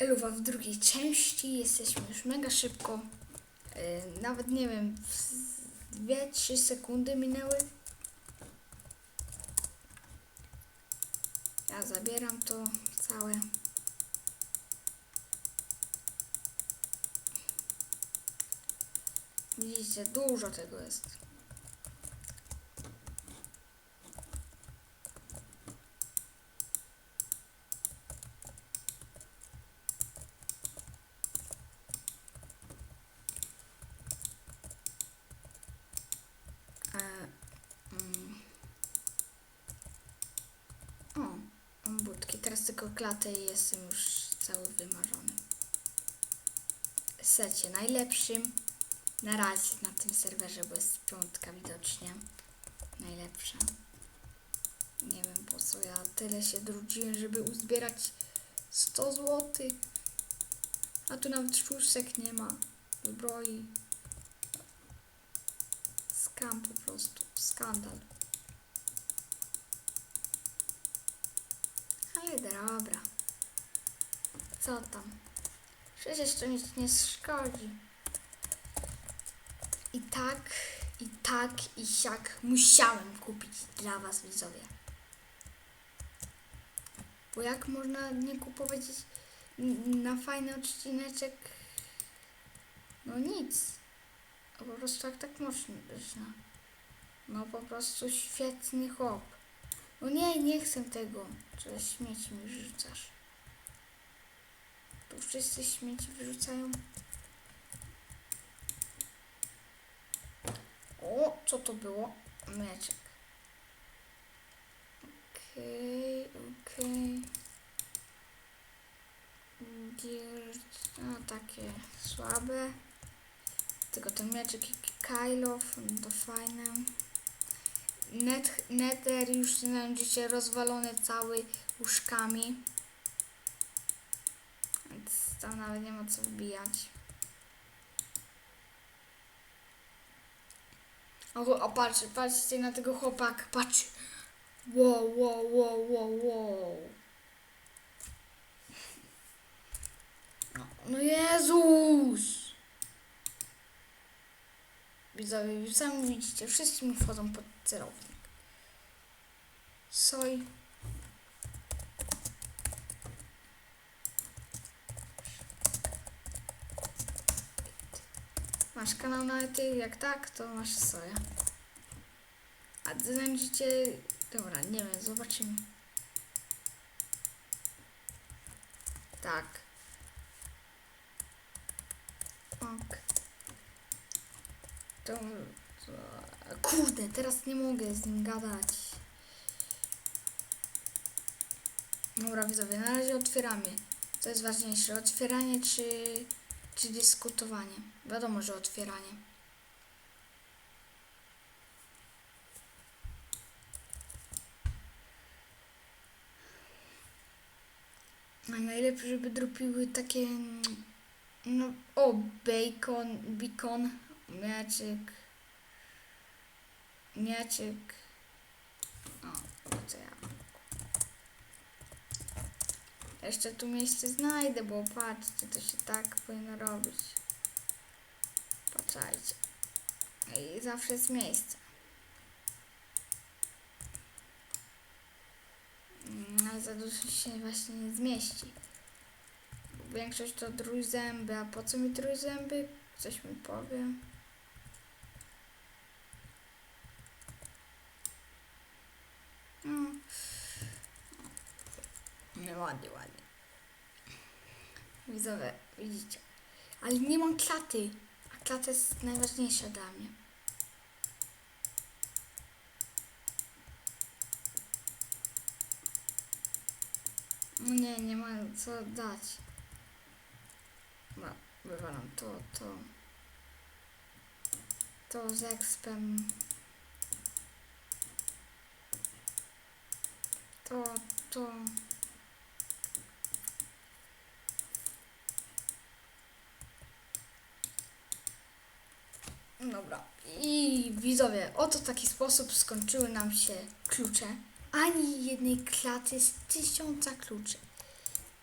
Eluwa w drugiej części. Jesteśmy już mega szybko. Yy, nawet nie wiem, 2-3 sekundy minęły. Ja zabieram to całe. Widzicie, dużo tego jest. E, mm. O, mam budki. Teraz tylko klatę i jestem już cały wymarzony. Secie najlepszym na razie na tym serwerze, bo jest piątka widocznie. Najlepsza. Nie wiem po co ja tyle się drudziłem, żeby uzbierać 100 zł. A tu nawet szóstek nie ma. Zbroi. Skam po prostu. Skandal. Dobra. Co tam? Przecież to nic nie szkodzi. I tak, i tak, i siak musiałem kupić dla was widzowie. Bo jak można nie kupować na fajny odcineczek? No nic. No po prostu jak tak można. No po prostu świetny chłop. No nie, nie chcę tego. Co śmieci mi wyrzucasz. Tu wszyscy śmieci wyrzucają. O, co to było? Meczek. Okej, okej. Dirt, no takie słabe. Tylko ten mieczek i Kylof, no to fajne. Net, nether już znajdziecie rozwalony cały łóżkami. Więc tam nawet nie ma co wbijać. O, o patrzcie, patrzcie na tego chłopaka, patrz. Wow, wow, wow, wow, wow. No Jezus! Widzowie, sami widzicie, wszyscy mi wchodzą pod celownik. Soj. Masz kanał na ty, jak tak, to masz soja. A gdy znajdziecie... Dobra, nie wiem, zobaczymy. Tak. Ok. To, to... Kurde, teraz nie mogę z nim gadać. Dobra, widzowie, na razie otwieramy. Co jest ważniejsze, otwieranie czy, czy dyskutowanie? Wiadomo, że otwieranie. A najlepiej, żeby dropiły takie... mm, No, o, bacon, beacon, mieczyk, mieczyk. O, co ja mam. Jeszcze tu miejsce znajdę, bo patrzcie, to się tak powinno robić. Patrzajcie. I zawsze jest miejsce. Mm, Ale za dużo się właśnie nie zmieści. Większość to trójzęby, a po co mi trójzęby? Coś mi powie. No. Nie, ładnie, ładnie. Widzowie, widzicie. Ale nie mam klaty. A klata jest najważniejsza dla mnie. No nie, nie ma co dać. No, wywalam to, to. To z expem. To, to. Dobra. I widzowie, oto taki sposób skończyły nam się klucze. Ani jednej klaty z tysiąca kluczy.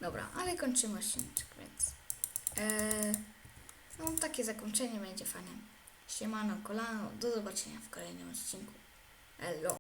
Dobra, ale kończymy odcinek, więc e, no takie zakończenie będzie fajne. Siemano, kolano, do zobaczenia w kolejnym odcinku. Hello.